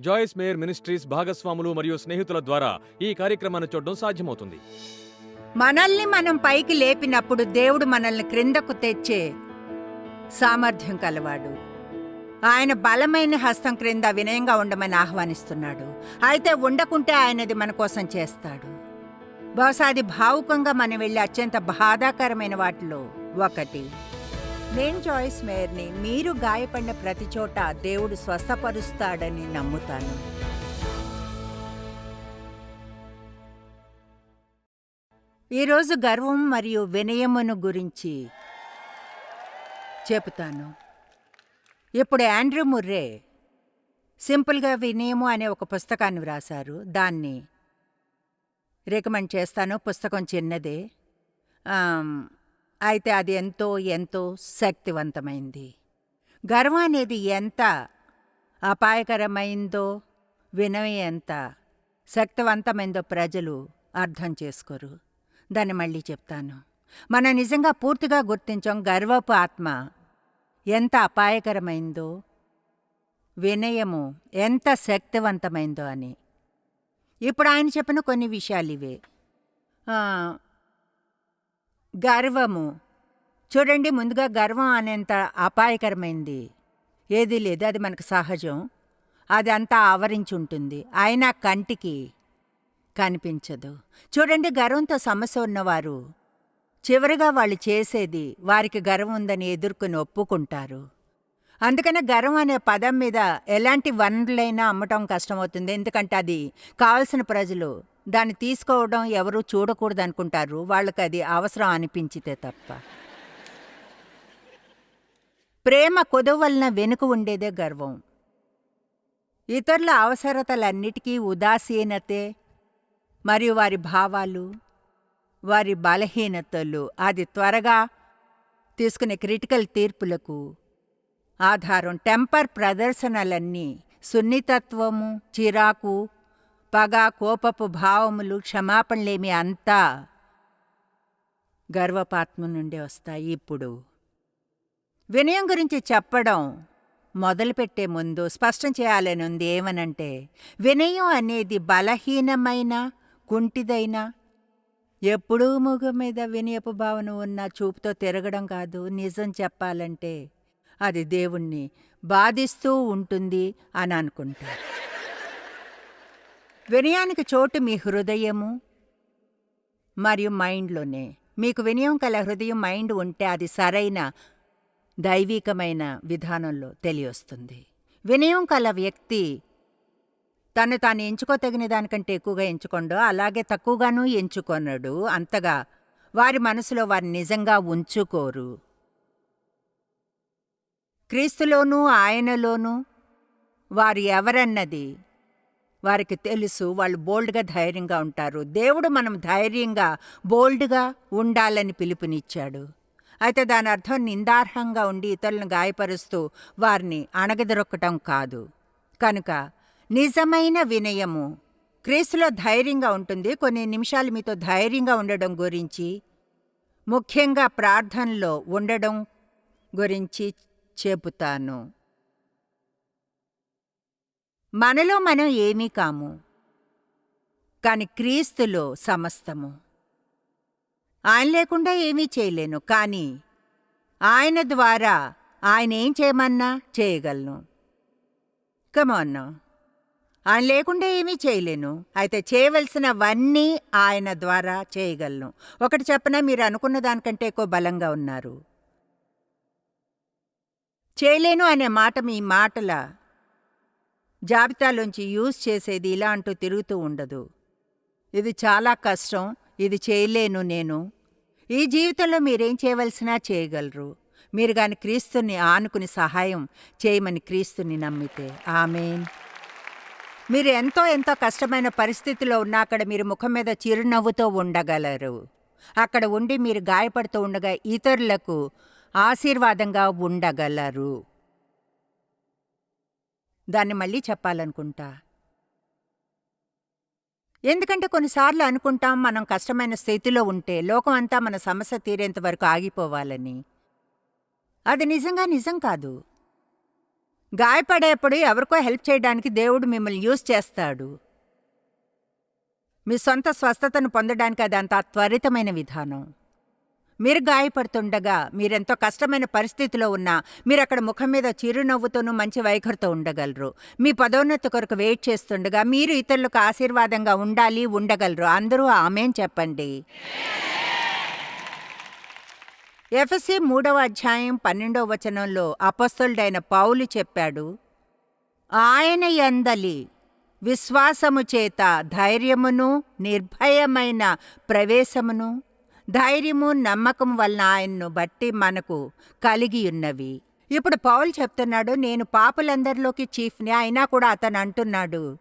జాయిస్ mayor ministries భాగస్వాములు మరియు స్నేహితుల ద్వారా ఈ కార్యక్రమాన్ని చూడడం సాధ్యమవుతుంది. మనల్ని మనం పైకి లేపినప్పుడు దేవుడు మనల్ని క్రిందకు తెచ్చే సామర్థ్యం కలవాడు. ఆయన బలమైన హస్తం క్రింద వినయంగా ఉండమని ఆహ్వానిస్తున్నాడు. అయితే ఉండకుంటే ఆయనది మన కోసం చేస్తాడు. బహుశా అది భావుకంగా మనం వెళ్ళే అత్యంత బాధాకరమైన వాటిలో ఒకటి. నేను జాయిస్ మేయర్ని మీరు గాయపడిన ప్రతి చోట దేవుడు స్వస్థపరుస్తాడని నమ్ముతాను. ఈరోజు గర్వం మరియు వినయమును గురించి చెబుతాను. ఇప్పుడు ఆండ్రూ ముర్రే సింపుల్గా వినయము అనే ఒక పుస్తకాన్ని వ్రాసారు దాన్ని రికమెండ్ చేస్తాను. పుస్తకం చిన్నదే. అయితే అది ఎంతో ఎంతో శక్తివంతమైంది. గర్వం అనేది ఎంత అపాయకరమైందో వినయం ఎంత శక్తివంతమైందో ప్రజలు అర్థం చేసుకోరు. దాన్ని మళ్ళీ చెప్తాను. మనం నిజంగా పూర్తిగా గుర్తించాం గర్వపు ఆత్మ ఎంత అపాయకరమైందో వినయము ఎంత శక్తివంతమైందో అని. ఇప్పుడు ఆయన చెప్పిన కొన్ని విషయాలు ఇవే. గర్వము. చూడండి ముందుగా గర్వం అనేంత అపాయకరమైంది. ఏదీ లేదు అది మనకు సహజం. అది అంతా ఆవరించి ఉంటుంది. అయినా కంటికి కనిపించదు. చూడండి గర్వంతో సమస్య ఉన్నవారు చివరిగా వాళ్ళు చేసేది వారికి గర్వం ఉందని ఎదుర్కొని ఒప్పుకుంటారు. అందుకనే గర్వం అనే పదం మీద ఎలాంటి వనరులైనా అమ్మటం కష్టమవుతుంది. ఎందుకంటే అది కావలసిన ప్రజలు దాన్ని తీసుకోవడం ఎవరూ చూడకూడదు అనుకుంటారు వాళ్ళకి అది అవసరం అనిపించితే తప్ప. ప్రేమ కొదువు వలన వెనుక ఉండేదే గర్వం. ఇతరుల అవసరతలన్నిటికీ ఉదాసీనతే మరియు వారి భావాలు వారి బలహీనతలు అది త్వరగా తీసుకునే క్రిటికల్ తీర్పులకు ఆధారం. టెంపర్ ప్రదర్శనలన్నీ సున్నితత్వము చిరాకు పగ కోపపు భావములు క్షమాపణలేమి అంతా గర్వపాత్మ నుండి వస్తాయి ఇప్పుడు. వినయం గురించి చెప్పడం మొదలుపెట్టే ముందు స్పష్టం చేయాలని ఉంది ఏమనంటే వినయం అనేది బలహీనమైన కుంటిదైన ఎప్పుడూ ముఖం మీద వినయపు భావన ఉన్న చూపుతో తిరగడం కాదు నిజం చెప్పాలంటే అది దేవుణ్ణి బాధిస్తూ ఉంటుంది అని అనుకుంటారు వినయానికి చోటు మీ హృదయము మరియు మైండ్లోనే. మీకు వినయం కల హృదయం మైండ్ ఉంటే అది సరైన దైవికమైన విధానంలో తెలియొస్తుంది. వినయం కల వ్యక్తి తను తాను ఎంచుకోతగిన దానికంటే ఎక్కువగా ఎంచుకోండో అలాగే తక్కువగానూ ఎంచుకొనడు. అంతగా వారి మనసులో వారి నిజంగా ఉంచుకోరు. క్రీస్తులోనూ ఆయనలోనూ వారు ఎవరన్నది వారికి తెలుసు వాళ్ళు బోల్డ్గా ధైర్యంగా ఉంటారు. దేవుడు మనం ధైర్యంగా బోల్డ్గా ఉండాలని పిలుపునిచ్చాడు. అయితే దాని అర్థం నిందార్హంగా ఉండి ఇతరులను గాయపరుస్తూ వారిని అణగదొరక్కటం కాదు. కనుక నిజమైన వినయము క్రీస్తులో ధైర్యంగా ఉంటుంది. కొన్ని నిమిషాలు మీతో ధైర్యంగా ఉండడం గురించి ముఖ్యంగా ప్రార్థనలో ఉండడం గురించి చెబుతాను. మనలో మనం ఏమీ కాము. కాని క్రీస్తులో సమస్తము. ఆయన లేకుండా ఏమీ చేయలేను. కానీ ఆయన ద్వారా ఆయన ఏం చేయమన్నా చేయగలను. కమన్నా ఆయన లేకుండా ఏమీ చేయలేను. అయితే చేయవలసినవన్నీ ఆయన ద్వారా చేయగలను. ఒకటి చెప్పనా? మీరు అనుకున్న దానికంటే ఎక్కువ బలంగా ఉన్నారు. చేయలేను అనే మాట మీ మాటల జాబితాలోంచి యూజ్ చేసేది ఇలా అంటూ తిరుగుతూ ఉండదు. ఇది చాలా కష్టం ఇది చేయలేను నేను. ఈ జీవితంలో మీరేం చేయవలసినా చేయగలరు. మీరు గాని క్రీస్తుని ఆనుకుని సహాయం చేయమని క్రీస్తుని నమ్మితే. ఆమెన్. మీరు ఎంతో ఎంతో కష్టమైన పరిస్థితిలో ఉన్నా అక్కడ మీరు ముఖం మీద చిరునవ్వుతో ఉండగలరు. అక్కడ ఉండి మీరు గాయపడుతూ ఉండగా ఇతరులకు ఆశీర్వాదంగా ఉండగలరు. దాన్ని మళ్ళీ చెప్పాలనుకుంటా. ఎందుకంటే కొన్నిసార్లు అనుకుంటాం మనం కష్టమైన స్థితిలో ఉంటే లోకం అంతా మన సమస్య తీరేంత వరకు ఆగిపోవాలని. అది నిజంగా నిజం కాదు. గాయపడేప్పుడు ఎవరికో హెల్ప్ చేయడానికి దేవుడు మిమ్మల్ని యూజ్ చేస్తాడు. మీ సొంత స్వస్థతను పొందడానికి అది అంత త్వరితమైన విధానం. మీరు గాయపడుతుండగా మీరెంతో కష్టమైన పరిస్థితిలో ఉన్నా మీరు అక్కడ ముఖం మీద చిరునవ్వుతోనూ మంచి వైఖరితో ఉండగలరు. మీ పదోన్నతి కొరకు వెయిట్ చేస్తుండగా మీరు ఇతరులకు ఆశీర్వాదంగా ఉండాలి ఉండగలరు. అందరూ ఆమెన్ చెప్పండి. ఎఫ్ఎస్సి మూడవ అధ్యాయం పన్నెండవ వచనంలో అపస్తుడైన పౌలు చెప్పాడు ఆయన ఎందలి విశ్వాసము చేత ధైర్యమును నిర్భయమైన ప్రవేశమును ధైర్యము నమ్మకం వలన ఆయన్ను బట్టి మనకు కలిగియున్నవి. ఇప్పుడు పౌలు చెప్తున్నాడు నేను పాపులందరిలోకి చీఫ్ని అయినా కూడా అతను అంటున్నాడు.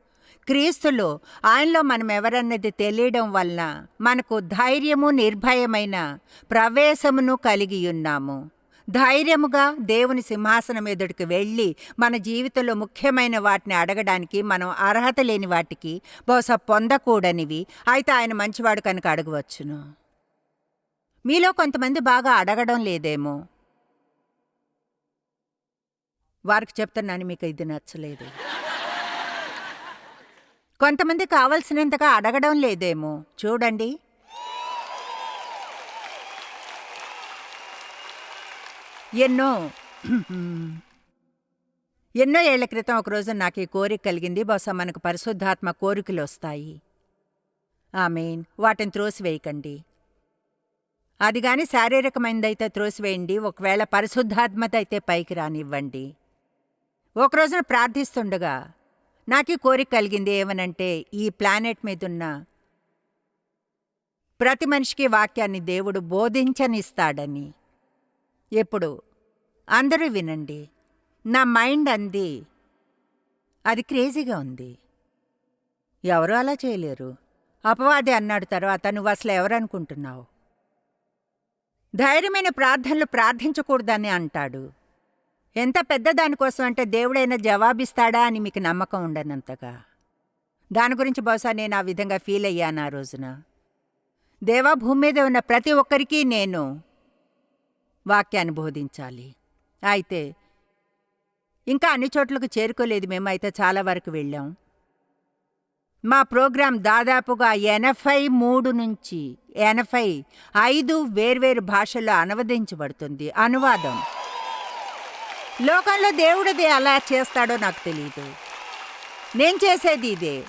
క్రీస్తులో ఆయనలో మనం ఎవరన్నది తెలియడం వలన మనకు ధైర్యము నిర్భయమైన ప్రవేశమును కలిగి ఉన్నాము ధైర్యముగా దేవుని సింహాసనం ఎదుటికి వెళ్ళి మన జీవితంలో ముఖ్యమైన వాటిని అడగడానికి మనం అర్హత లేని వాటికి బహుశా పొందకూడనివి. అయితే ఆయన మంచివాడు కనుక అడగవచ్చును మీలో కొంతమంది బాగా అడగడం లేదేమో. వారికి చెప్తున్నాను మీకు ఇది నచ్చలేదు. కొంతమంది కావలసినంతగా అడగడం లేదేమో. చూడండి. ఎన్నో ఎన్నో ఏళ్ళ క్రితం ఒక రోజు నాకు ఈ కోరిక కలిగింది. బహుశా మనకు పరిశుద్ధాత్మ కోరికలు వస్తాయి. ఆమెన్. వాటిని త్రోసివేయకండి. అది గాని శారీరకమైనదైతే త్రోసివేయండి ఒకవేళ పరిశుద్ధాత్మదైతే పైకి రానివ్వండి. ఒక రోజున ప్రార్థిస్తుండగా నాకు కోరిక కలిగింది ఏమనంటే ఈ ప్లానెట్ మీదున్న ప్రతి మనిషికి వాక్యాన్ని దేవుడు బోధించనిస్తాడని. ఎప్పుడు? అందరూ వినండి. నా మైండ్ అంది అది క్రేజీగా ఉంది. ఎవరు అలా చేయలేరు. అపవాది అన్నాడు తర్వాత నువ్వు అసలు ఎవరనుకుంటున్నావు? ధైర్యమైన ప్రార్థనలు ప్రార్థించకూడదని అంటాడు. ఎంత పెద్ద దానికోసం అంటే దేవుడైనా జవాబిస్తాడా అని మీకు నమ్మకం ఉండనంతగా. దాని గురించి బహుశా నేను ఆ విధంగా ఫీల్ అయ్యాను ఆ రోజున. దేవా భూమి మీద ఉన్న ప్రతి ఒక్కరికి నేను వాక్యాన్ని బోధించాలి. అయితే ఇంకా అన్ని చోట్లకు చేరుకోలేదు మేమైతే చాలా వరకు వెళ్ళాం. మా ప్రోగ్రాం దాదాపుగా ఎనభై మూడు నుంచి ఎనభై ఐదు వేర్వేరు భాషల్లో అనువదించబడుతుంది. అనువాదం. లోకంలో దేవుడిది అలా చేస్తాడో నాకు తెలియదు నేను చేసేది ఇదే.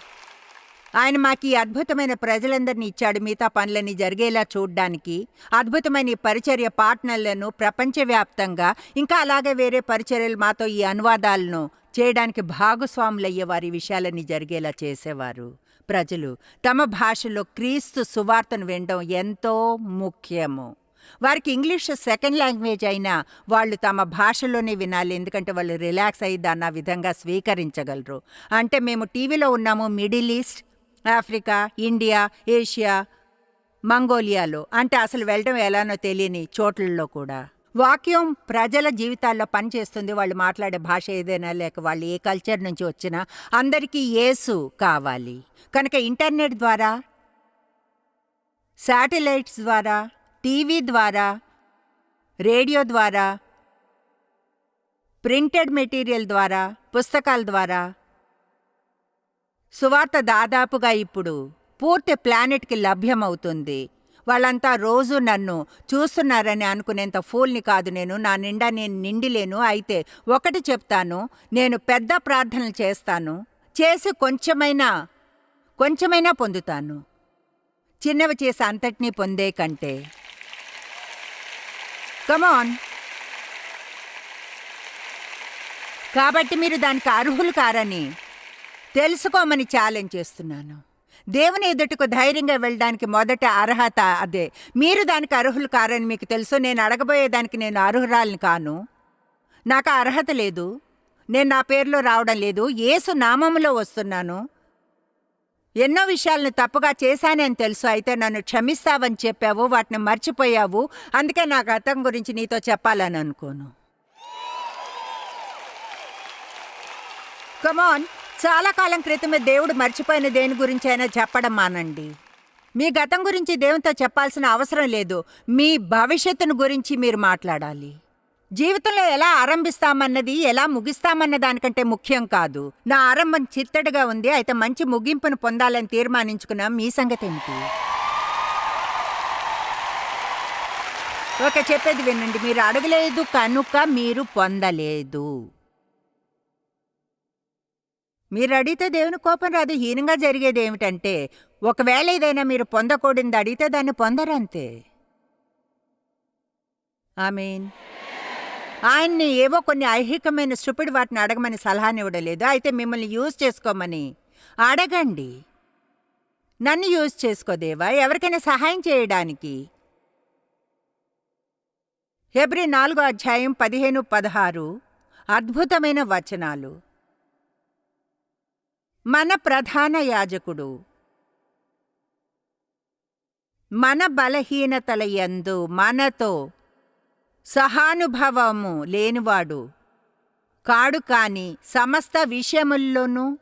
ఆయన మాకు ఈ అద్భుతమైన ప్రజలందరినీ ఇచ్చాడు. మిగతా పనులని జరిగేలా చూడ్డానికి అద్భుతమైన ఈ పరిచర్య పార్ట్నర్లను ప్రపంచవ్యాప్తంగా ఇంకా అలాగే వేరే పరిచర్యలు మాతో ఈ అనువాదాలను చేయడానికి భాగస్వాములయ్యే వారి విషయాలని జరిగేలా చేసేవారు. ప్రజలు తమ భాషలో క్రీస్తు సువార్తను వినడం ఎంతో ముఖ్యము. వారికి ఇంగ్లీష్ సెకండ్ లాంగ్వేజ్ అయినా వాళ్ళు తమ భాషలోనే వినాలి ఎందుకంటే వాళ్ళు రిలాక్స్ అయ్యి దాన్ని ఆ విధంగా స్వీకరించగలరు. అంటే మేము టీవీలో ఉన్నాము middle east Africa India Asia మంగోలియాలో. అంటే అసలు వెళ్ళడం ఎలానో తెలియని చోట్లలో కూడా. వాక్యం ప్రజల జీవితాల్లో పనిచేస్తుంది. వాళ్ళు మాట్లాడే భాష ఏదైనా లేక వాళ్ళు ఏ కల్చర్ నుంచి వచ్చినా అందరికీ యేసు కావాలి. కనుక ఇంటర్నెట్ ద్వారా శాటిలైట్స్ ద్వారా టీవీ ద్వారా రేడియో ద్వారా ప్రింటెడ్ మెటీరియల్ ద్వారా పుస్తకాల ద్వారా సువార్త దాదాపుగా ఇప్పుడు పూర్తి ప్లానెట్కి లభ్యమవుతుంది. వాళ్ళంతా రోజు నన్ను చూస్తున్నారని అనుకునేంత ఫూల్ని కాదు నేను. నా నిండా నేను నిండిలేను. అయితే ఒకటి చెప్తాను. నేను పెద్ద ప్రార్థనలు చేస్తాను. చేసి కొంచెమైనా కొంచెమైనా పొందుతాను. చిన్నవి చేసి అంతటినీ పొందే కంటే. కమాన్ కాబట్టి మీరు దానికి అర్హులు కారని తెలుసుకోమని ఛాలెంజ్ చేస్తున్నాను. దేవుని ఎదుటకు ధైర్యంగా వెళ్ళడానికి మొదట అర్హత అదే. మీరు దానికి అర్హులు కారని మీకు తెలుసు. నేను అడగబోయేదానికి నేను అర్హురాలని కాను. నాకు అర్హత లేదు. నేను నా పేరులో రావడం లేదు. ఏసు నామంలో వస్తున్నాను. ఎన్నో విషయాలను తప్పుగా చేశానని తెలుసు. అయితే నన్ను క్షమిస్తావని చెప్పావు. వాటిని మర్చిపోయావు. అందుకే నా గతం గురించి నీతో చెప్పాలని అనుకోను. కమాన్ చాలా కాలం క్రితమే దేవుడు మర్చిపోయిన దేని గురించి అయినా చెప్పడం మానండి. మీ గతం గురించి దేవునితో చెప్పాల్సిన అవసరం లేదు. మీ భవిష్యత్తును గురించి మీరు మాట్లాడాలి. జీవితంలో ఎలా ఆరంభిస్తామన్నది ఎలా ముగిస్తామన్న దానికంటే ముఖ్యం కాదు. నా ఆరంభం చిత్తడిగా ఉంది. అయితే మంచి ముగింపును పొందాలని తీర్మానించుకున్న. మీ సంగతి ఏమిటి? ఓకే చెప్పేది వినండి. మీరు అడగలేదు కనుక మీరు పొందలేదు. మీరు అడిగితే దేవుని కోపం రాదు హీనంగా జరిగేది ఏమిటంటే ఒకవేళ ఏదైనా మీరు పొందకూడదు అడిగితే దాన్ని పొందరంతే. మీన్ ఆయన్ని ఏవో కొన్ని ఐహికమైన స్టూపిడ్ వాటిని అడగమని సలహానివ్వడం లేదు అయితే మిమ్మల్ని యూజ్ చేసుకోమని అడగండి. నన్ను యూజ్ చేసుకోదేవా ఎవరికైనా సహాయం చేయడానికి. హెబ్రి నాలుగో అధ్యాయం పదిహేను పదహారు అద్భుతమైన వచనాలు. మన ప్రధాన యాజకుడు. మన బలహీనతల యందు మనతో సహానుభవము లేనివాడు. కాడు కాని సమస్త విషయముల్లోనూ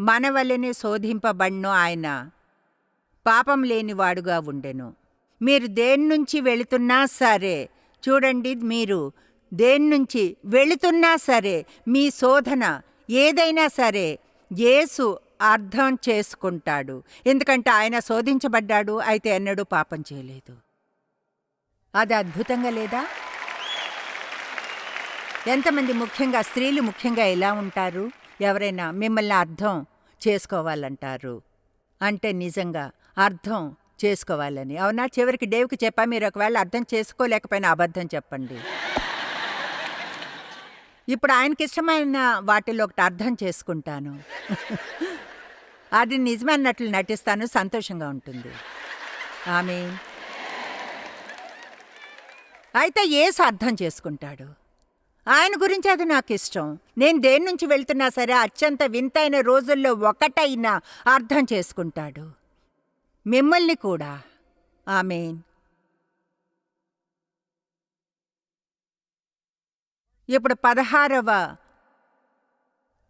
మనవలెనే శోధింపబడ్ను ఆయన. పాపం లేనివాడుగా ఉండెను. మీరు దేని నుంచి వెళుతున్నా సరే చూడండి మీరు దేని నుంచి వెళుతున్నా సరే మీ శోధన ఏదైనా సరే యేసు అర్థం చేసుకుంటాడు. ఎందుకంటే ఆయన శోధించబడ్డాడు అయితే ఎన్నడూ పాపం చేయలేదు. అది అద్భుతంగా లేదా? ఎంతమంది ముఖ్యంగా స్త్రీలు ముఖ్యంగా ఎలా ఉంటారు? ఎవరైనా మిమ్మల్ని అర్థం చేసుకోవాలంటారు. అంటే నిజంగా అర్థం చేసుకోవాలని. అవునా? చివరికి డేవ్కి చెప్పా మీరు ఒకవేళ అర్థం చేసుకోలేకపోయినా అబద్ధం చెప్పండి. ఇప్పుడు ఆయనకి ఇష్టమైన వాటిలో ఒకటి అర్థం చేసుకుంటాను. అది నిజమన్నట్లు నటిస్తాను సంతోషంగా ఉంటుంది. ఆమె అయితే ఏసు అర్థం చేసుకుంటాడు. ఆయన గురించి అది నాకు ఇష్టం నేను దేని నుంచి వెళ్తున్నా సరే అత్యంత వింతైన రోజుల్లో ఒకటైనా అర్థం చేసుకుంటాడు. మిమ్మల్ని కూడా. ఆమెన్. ఇప్పుడు పదహారవ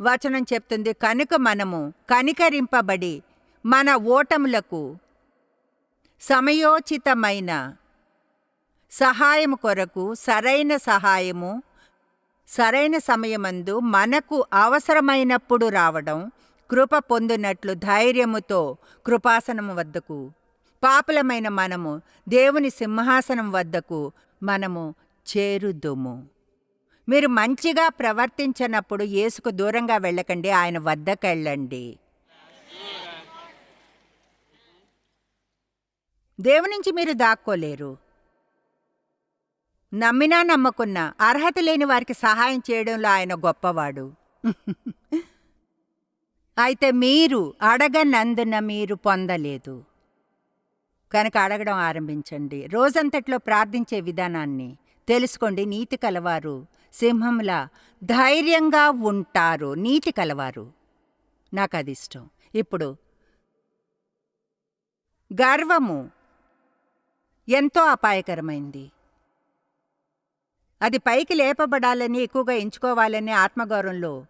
వచనం చెప్తుంది. కనుక మనము కనికరింపబడి మన ఓటములకు సమయోచితమైన సహాయము కొరకు సరైన సహాయము సరైన సమయమందు మనకు అవసరమైనప్పుడు రావడం కృప పొందినట్లు ధైర్యముతో కృపాసనము వద్దకు పాపులమైన మనము దేవుని సింహాసనం వద్దకు మనము చేరుదుము. మీరు మంచిగా ప్రవర్తించినప్పుడు యేసుకు దూరంగా వెళ్ళకండి ఆయన వద్దకెళ్ళండి. దేవుని నుంచి మీరు దాక్కోలేరు. నమ్మినా నమ్మకున్నా అర్హత లేని వారికి సహాయం చేయడంలో ఆయన గొప్పవాడు. అయితే మీరు అడగనందున మీరు పొందలేదు. కనుక అడగడం ఆరంభించండి. రోజంతట్లో ప్రార్థించే విధానాన్ని తెలుసుకోండి. నీతి కలవారు సింహంలా ధైర్యంగా ఉంటారు నీతి కలవారు. నాకు అది ఇష్టం ఇప్పుడు గర్వము ఎంతో అపాయకరమైంది. అది పైకి లేపబడాలని ఎక్కువగా ఎంచుకోవాలని ఆత్మగౌరవంలో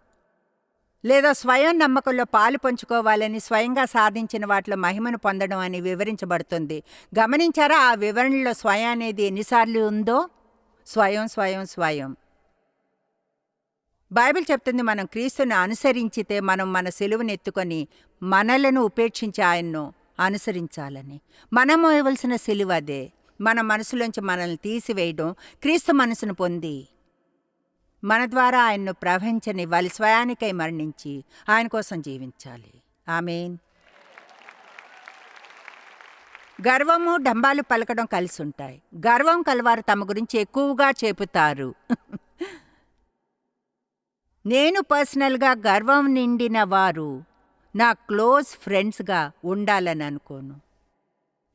లేదా స్వయం నమ్మకంలో పాలు పంచుకోవాలని స్వయంగా సాధించిన వాటిలో మహిమను పొందడం అని వివరించబడుతుంది. గమనించారా ఆ వివరణలో స్వయం అనేది ఎన్నిసార్లు ఉందో? స్వయం స్వయం స్వయం. బైబిల్ చెప్తుంది మనం క్రీస్తుని అనుసరించితే మనం మన సెలువునెత్తుకొని మనలను ఉపేక్షించి ఆయన్ను అనుసరించాలని. మనం ఇవ్వాల్సిన సెలువు అదే. మన మనసులోంచి మనల్ని తీసివేయడం క్రీస్తు మనసును పొంది మన ద్వారా ఆయన్ను ప్రవహించనివ్వాలి స్వయానికై మరణించి ఆయన కోసం జీవించాలి. ఆమెన్. గర్వము డంబాలు పలకడం కలిసి ఉంటాయి. గర్వం కలవారు తమ గురించి ఎక్కువగా చెబుతారు. నేను పర్సనల్గా గర్వం నిండిన వారు నా క్లోజ్ ఫ్రెండ్స్గా ఉండాలని అనుకోను.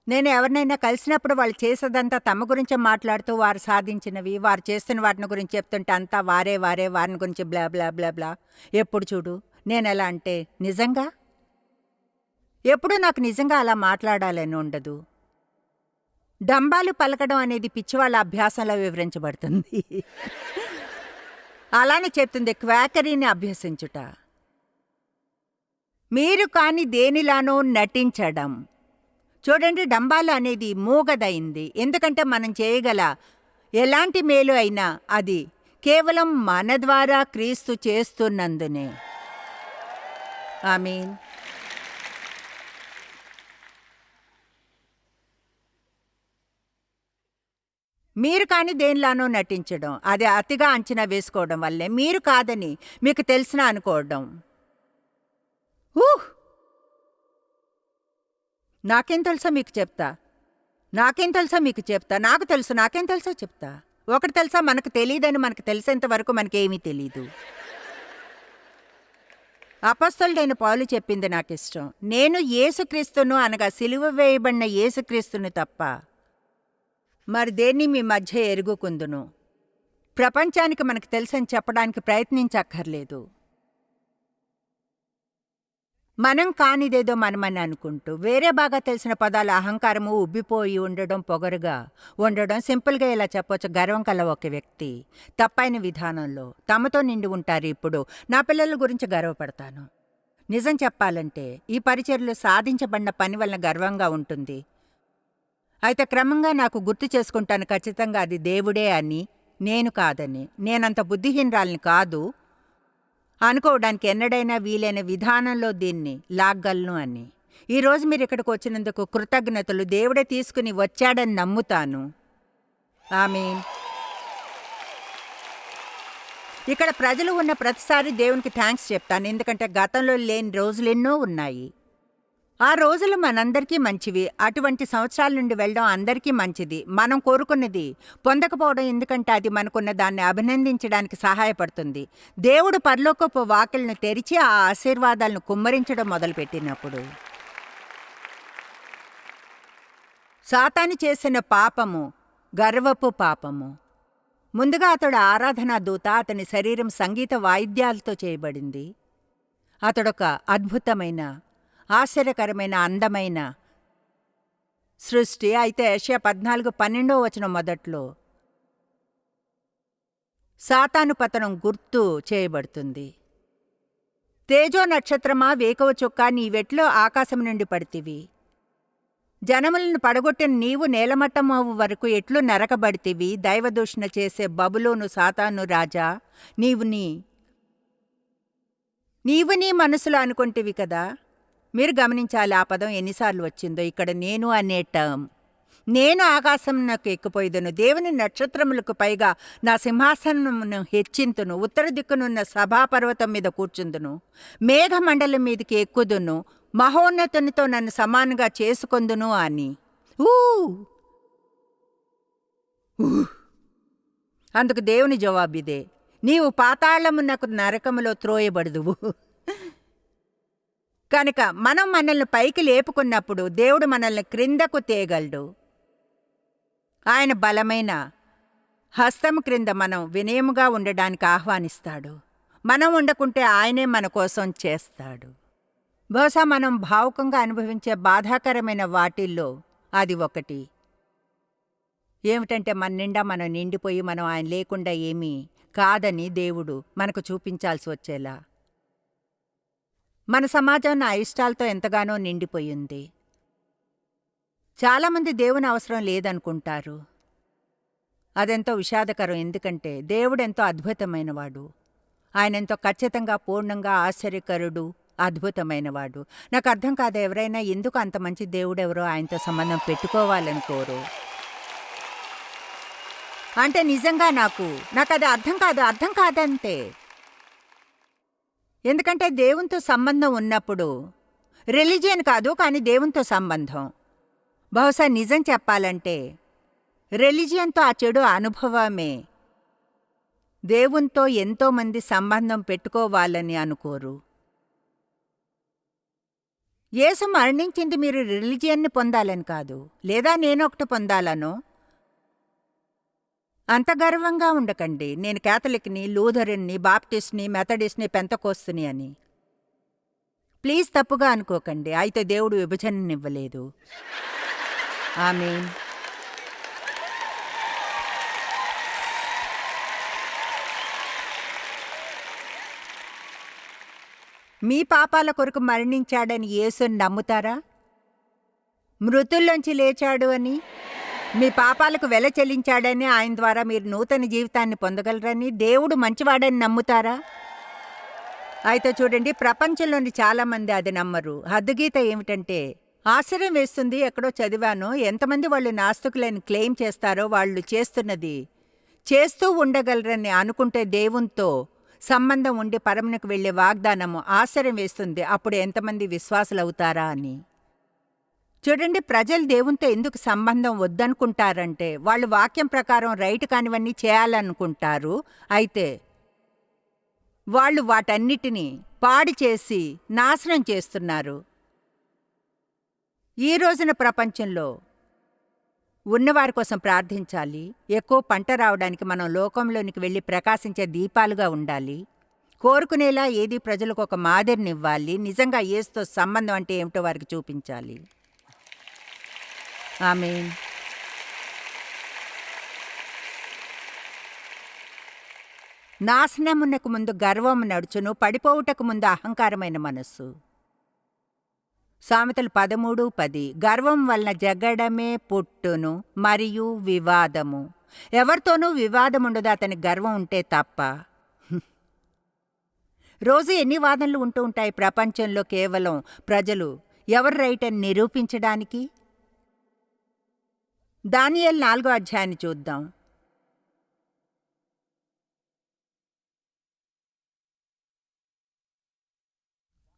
నేను ఎవరినైనా కలిసినప్పుడు వాళ్ళు చేసేదంతా తమ గురించే మాట్లాడుతూ వారు సాధించినవి వారు చేస్తున్న వాటిని గురించి చెప్తుంటే అంతా వారే వారే వారిని గురించి బ్లా బ్లా బ్లా బ్లా. ఎప్పుడు చూడు నేను ఎలా అంటే నిజంగా? ఎప్పుడు నాకు నిజంగా అలా మాట్లాడాలని ఉండదు. డంబాలు పలకడం అనేది పిచ్చివాళ్ళ అభ్యాసంలో వివరించబడుతుంది. అలానే చెప్తుంది క్వాకరీని అభ్యసించుట. మీరు కాని దేనిలానో నటించడం. చూడండి డంబాలు అనేది మూగదైంది. ఎందుకంటే మనం చేయగల ఎలాంటి మేలు అయినా అది కేవలం మన ద్వారా క్రీస్తు చేస్తున్నందునే. ఆమీన్. మీరు కానీ దేనిలానో నటించడం అది అతిగా అంచనా వేసుకోవడం వల్లే మీరు కాదని మీకు తెలిసిన అనుకోవడం. ఊహ్! నాకేం తెలుసా మీకు చెప్తా. నాకేం తెలుసా మీకు చెప్తా. నాకు తెలుసు నాకేం తెలుసా చెప్తా. ఒకటి తెలుసా మనకు తెలియదని మనకు తెలిసేంత వరకు మనకేమీ తెలీదు. అపస్తుడైన పౌలు చెప్పింది నాకు ఇష్టం నేను యేసుక్రీస్తును అనగా సిలువ వేయబడిన యేసుక్రీస్తును తప్ప మరి దేన్ని మీ మధ్య ఎరుగుకుందును? ప్రపంచానికి మనకు తెలుసని చెప్పడానికి ప్రయత్నించక్కర్లేదు. మనం కానిదేదో మనమని అనుకుంటూ వేరే బాగా తెలిసిన పదాల అహంకారము ఉబ్బిపోయి ఉండడం పొగరుగా ఉండడం సింపుల్గా ఇలా చెప్పొచ్చు? గర్వం కల ఒక వ్యక్తి తప్పైన విధానంలో తమతో నిండి ఉంటారు ఇప్పుడు నా పిల్లల గురించి గర్వపడతాను. నిజం చెప్పాలంటే ఈ పరిచర్లు సాధించబడిన పని వలన గర్వంగా ఉంటుంది. అయితే క్రమంగా నాకు గుర్తు చేసుకుంటాను ఖచ్చితంగా అది దేవుడే అని నేను కాదని. నేనంత బుద్ధిహీనరాల్ని కాదు. అనుకోవడానికి ఎన్నడైనా వీలైన విధానంలో దీన్ని లాగ్గలను అని. ఈరోజు మీరు ఇక్కడికి వచ్చినందుకు కృతజ్ఞతలు. దేవుడే తీసుకుని వచ్చాడని నమ్ముతాను. ఆమె ఇక్కడ ప్రజలు ఉన్న ప్రతిసారి దేవునికి థ్యాంక్స్ చెప్తాను. ఎందుకంటే గతంలో లేని రోజులెన్నో ఉన్నాయి. ఆ రోజులు మనందరికీ మంచివి. అటువంటి సంవత్సరాల నుండి వెళ్ళడం అందరికీ మంచిది. మనం కోరుకున్నది పొందకపోవడం ఎందుకంటే అది మనకున్న దాన్ని అభినందించడానికి సహాయపడుతుంది. దేవుడు పరలోకపు వాకిల్ని తెరిచి ఆ ఆశీర్వాదాలను కుమ్మరించడం మొదలుపెట్టినప్పుడు. సాతాను చేసిన పాపము గర్వపు పాపము. ముందుగా అతడు ఆరాధనా దూత అతని శరీరం సంగీత వాయిద్యాలతో చేయబడింది. అతడొక అద్భుతమైన ఆశ్చర్యకరమైన అందమైన సృష్టి అయితే ఏషియా పద్నాలుగు పన్నెండో వచనం మొదట్లో సాతాను పతనం గుర్తు చేయబడుతుంది. తేజో నక్షత్రమా వేకవ చొక్కా నీ వెట్లో ఆకాశం నుండి పడితివి. జనములను పడగొట్టిన నీవు నేలమట్టమవు వరకు ఎట్లు నరకబడితివి. దైవదూషణ చేసే బబులోను సాతాను రాజా నీవు నీ నీవు నీ మనసులో అనుకుంటివి కదా. మీరు గమనించాలి ఆ పదం ఎన్నిసార్లు వచ్చిందో. ఇక్కడ నేను అనే టర్మ్. నేను ఆకాశం నాకు ఎక్కిపోయిదను దేవుని నక్షత్రములకు పైగా నా సింహాసనమును హెచ్చింతును ఉత్తర దిక్కునున్న సభాపర్వతం మీద కూర్చుందును మేఘమండలం మీదకి ఎక్కుదును మహోన్నతునితో నన్ను సమానంగా చేసుకొందును అని. ఊ! ఊ. అందుకు దేవుని జవాబిదే. నీవు పాతాళమునకు నరకములో త్రోయబడుదువు. కనుక మనం మనల్ని పైకి లేపుకున్నప్పుడు దేవుడు మనల్ని క్రిందకు తేగలడు. ఆయన బలమైన హస్తం క్రింద మనం వినయముగా ఉండడానికి ఆహ్వానిస్తాడు. మనం ఉండకుంటే ఆయనే మన కోసం చేస్తాడు. బహుశా మనం భావుకంగా అనుభవించే బాధాకరమైన వాటిల్లో అది ఒకటి. ఏమిటంటే మన నిండా మనం నిండిపోయి మనం ఆయన లేకుండా ఏమీ కాదని దేవుడు మనకు చూపించాల్సి వచ్చేలా. మన సమాజం నా ఇష్టాలతో ఎంతగానో నిండిపోయింది. చాలామంది దేవుని అవసరం లేదనుకుంటారు. అదెంతో విషాదకరం ఎందుకంటే దేవుడెంతో అద్భుతమైనవాడు. ఆయనెంతో ఖచ్చితంగా పూర్ణంగా ఆశ్చర్యకరుడు అద్భుతమైనవాడు. నాకు అర్థం కాదు ఎవరైనా ఎందుకు అంత మంచి దేవుడెవరో ఆయనతో సంబంధం పెట్టుకోవాలని కోరు. అంటే నిజంగా నాకు నాకు అది అర్థం కాదు అర్థం కాదంతే. ఎందుకంటే దేవునితో సంబంధం ఉన్నప్పుడు రిలీజియన్ కాదు కానీ దేవునితో సంబంధం. బహుశా నిజం చెప్పాలంటే రిలీజియన్తో ఆ చెడు అనుభవమే. దేవునితో ఎంతోమంది సంబంధం పెట్టుకోవాలని అనుకోరు. యేసు మరణించింది మీరు రిలీజియన్ని పొందాలని కాదు. లేదా నేనొకటి పొందాలనో అంత గర్వంగా ఉండకండి. నేను కేథలిక్ని లూథరన్ని బాప్టిస్ట్ని మెథడిస్ట్ని పెంతకోస్తుని అని. ప్లీజ్ తప్పుగా అనుకోకండి. అయితే దేవుడు విభజననివ్వలేదు. ఆమె మీ పాపాల కొరకు మరణించాడని యేసుని నమ్ముతారా? మృతుల్లోంచి లేచాడు అని? మీ పాపాలకు వెల చెల్లించాడని ఆయన ద్వారా మీరు నూతన జీవితాన్ని పొందగలరని దేవుడు మంచివాడని నమ్ముతారా? అయితే చూడండి ప్రపంచంలోని చాలామంది అది నమ్మరు. హద్దుగీత ఏమిటంటే ఆశ్చర్యం వేస్తుంది ఎక్కడో చదివాను ఎంతమంది వాళ్ళు నాస్తికులని క్లెయిమ్ చేస్తారో వాళ్ళు చేస్తున్నది. చేస్తూ ఉండగలరని అనుకుంటే దేవునితో సంబంధం ఉండి పరమునకు వెళ్ళే వాగ్దానము ఆశ్చర్యం వేస్తుంది. అప్పుడు ఎంతమంది విశ్వాసులవుతారా అని. చూడండి ప్రజలు దేవునితో ఎందుకు సంబంధం వద్దనుకుంటారంటే వాళ్ళు వాక్యం ప్రకారం రైట్ కానివన్నీ చేయాలనుకుంటారు. అయితే వాళ్ళు వాటన్నిటినీ పాడి చేసి నాశనం చేస్తున్నారు. ఈ రోజున ప్రపంచంలో ఉన్నవారి కోసం ప్రార్థించాలి. ఎక్కువ పంట రావడానికి మనం లోకంలోనికి వెళ్ళి ప్రకాశించే దీపాలుగా ఉండాలి. కోరుకునేలా ఏది ప్రజలకు ఒక మాదిరినివ్వాలి. నిజంగా ఏసుతో సంబంధం అంటే ఏమిటో వారికి చూపించాలి. ఆమెన్ నాశనమునకు ముందు గర్వము నడుచును పడిపోవుటకు ముందు అహంకారమైన మనస్సు. సామెతలు పదమూడు పది. గర్వం వలన జగడమే పుట్టును మరియు వివాదము. ఎవరితోనూ వివాదం ఉండదు అతని గర్వం ఉంటే తప్ప. రోజు ఎన్ని వాదనలు ఉంటూ ఉంటాయి ప్రపంచంలో కేవలం ప్రజలు. ఎవరు రైట్ అని నిరూపించడానికి? దానియల్ నాలుగో అధ్యాయాన్ని చూద్దాం.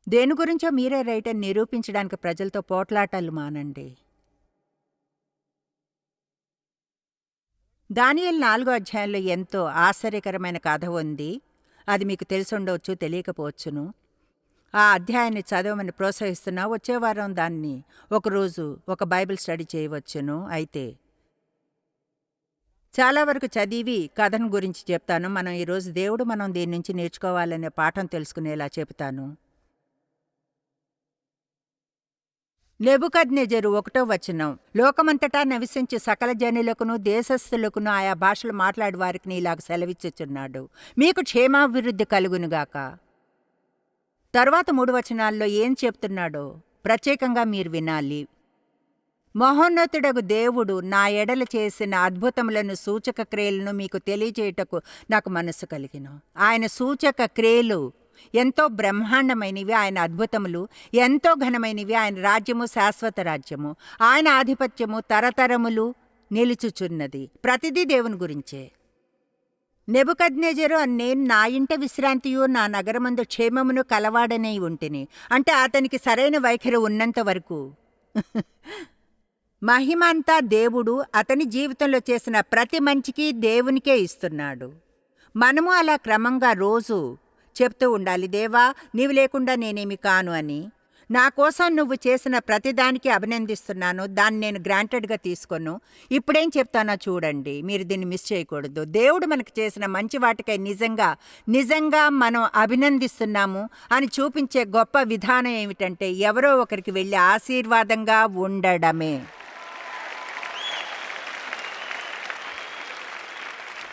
దేని గురించో మీరే రైటర్ నిరూపించడానికి ప్రజలతో పోట్లాటాలు మానండి. దానియల్ నాలుగో అధ్యాయంలో ఎంతో ఆశ్చర్యకరమైన కథ ఉంది. అది మీకు తెలిసుండవచ్చు తెలియకపోవచ్చును. ఆ అధ్యాయాన్ని చదవమని ప్రోత్సహిస్తున్నా వచ్చే వారం దాన్ని ఒకరోజు ఒక బైబిల్ స్టడీ చేయవచ్చును. అయితే చాలా వరకు చదివి కథను గురించి చెప్తాను. మనం ఈరోజు దేవుడు మనం దీని నుంచి నేర్చుకోవాలనే పాఠం తెలుసుకునేలా చెబుతాను. నెబుకద్నెజరు ఒకటో వచనం. లోకమంతటా నివసించి సకల జనులకును దేశస్థులకును ఆయా భాషలు మాట్లాడు వారికి ఇలాగ సెలవిచ్చుచున్నాడు. మీకు క్షేమాభివృద్ధి కలుగునుగాక. తర్వాత మూడు వచనాల్లో ఏం చెప్తున్నాడో ప్రత్యేకంగా మీరు వినాలి. మహోన్నతుడగు దేవుడు నా ఎడల చేసిన అద్భుతములను సూచక క్రియలను మీకు తెలియజేయటకు నాకు మనసు కలిగిన. ఆయన సూచక క్రియలు ఎంతో బ్రహ్మాండమైనవి ఆయన అద్భుతములు ఎంతో ఘనమైనవి ఆయన రాజ్యము శాశ్వత రాజ్యము ఆయన ఆధిపత్యము తరతరములు నిలుచుచున్నది. ప్రతిదీ దేవుని గురించే. నెబుకద్నెజరు నేను నా ఇంట విశ్రాంతియు నా నగరమందు క్షేమమును కలవాడనై ఉంటిని. అంటే అతనికి సరైన వైఖరి ఉన్నంత వరకు. అంతా దేవుడు అతని జీవితంలో చేసిన ప్రతి మంచికి దేవునికే ఇస్తున్నాడు. మనము అలా క్రమంగా రోజు చెప్తూ ఉండాలి. దేవా నీవు లేకుండా నేనేమి కాను అని. నా కోసం నువ్వు చేసిన ప్రతిదానికి అభినందిస్తున్నాను. దాన్ని నేను గ్రాంటెడ్గా తీసుకోను. ఇప్పుడేం చెప్తానో చూడండి. మీరు దీన్ని మిస్ చేయకూడదు. దేవుడు మనకు చేసిన మంచి వాటికై నిజంగా నిజంగా మనం అభినందిస్తున్నాము అని చూపించే గొప్ప విధానం ఏమిటంటే ఎవరో ఒకరికి వెళ్ళి ఆశీర్వాదంగా ఉండడమే.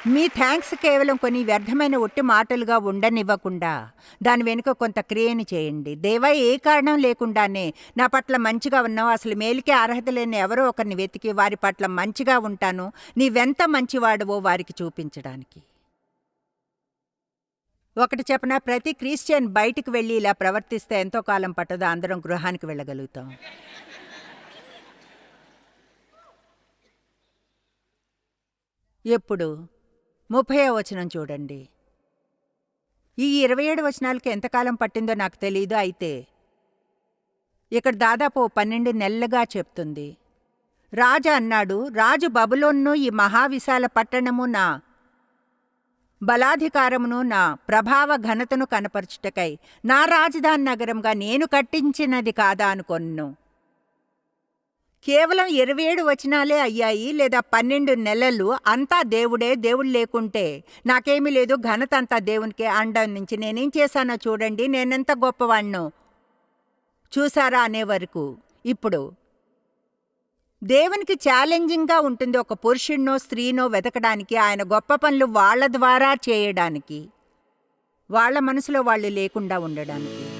మీ థ్యాంక్స్ కేవలం కొన్ని వ్యర్థమైన ఒట్టి మాటలుగా ఉండనివ్వకుండా దాని వెనుక కొంత క్రియను చేయండి. దేవా ఏ కారణం లేకుండానే నా పట్ల మంచిగా ఉన్నావు. అసలు మేలుకే అర్హత లేని ఎవరో ఒకరిని వెతికి వారి పట్ల మంచిగా ఉంటాను. నీవెంత మంచివాడవో వారికి చూపించడానికి. ఒకటి చెప్పన ప్రతి క్రిస్టియన్ బయటికి వెళ్ళి ఇలా ప్రవర్తిస్తే ఎంతో కాలం పట్టదో. అందరం గృహానికి వెళ్ళగలుగుతాం. ఎప్పుడు? ముప్పై వచనం చూడండి. ఈ ఇరవై ఏడు వచనాలకి ఎంతకాలం పట్టిందో నాకు తెలియదు అయితే ఇక్కడ దాదాపు పన్నెండు నెలలుగా చెప్తుంది. రాజు అన్నాడు రాజు బబులోన్ను ఈ మహావిశాల పట్టణము నా బలాధికారమును నా ప్రభావ ఘనతను కనపరచుటకై నా రాజధాని నగరంగా నేను కట్టించినది కాదా అనుకొన్ను. కేవలం ఇరవై ఏడు వచనాలే అయ్యాయి లేదా పన్నెండు నెలలు అంతా దేవుడే దేవుడు లేకుంటే. నాకేమీ లేదు ఘనత అంతా దేవునికే. అండం నుంచి నేనేం చేశానో చూడండి నేనెంత గొప్పవాణ్ణో. చూసారా అనే వరకు. ఇప్పుడు దేవునికి ఛాలెంజింగ్గా ఉంటుంది ఒక పురుషుడినో స్త్రీనో వెతకడానికి ఆయన గొప్ప పనులు వాళ్ళ ద్వారా చేయడానికి. వాళ్ళ మనసులో వాళ్ళు లేకుండా ఉండడానికి.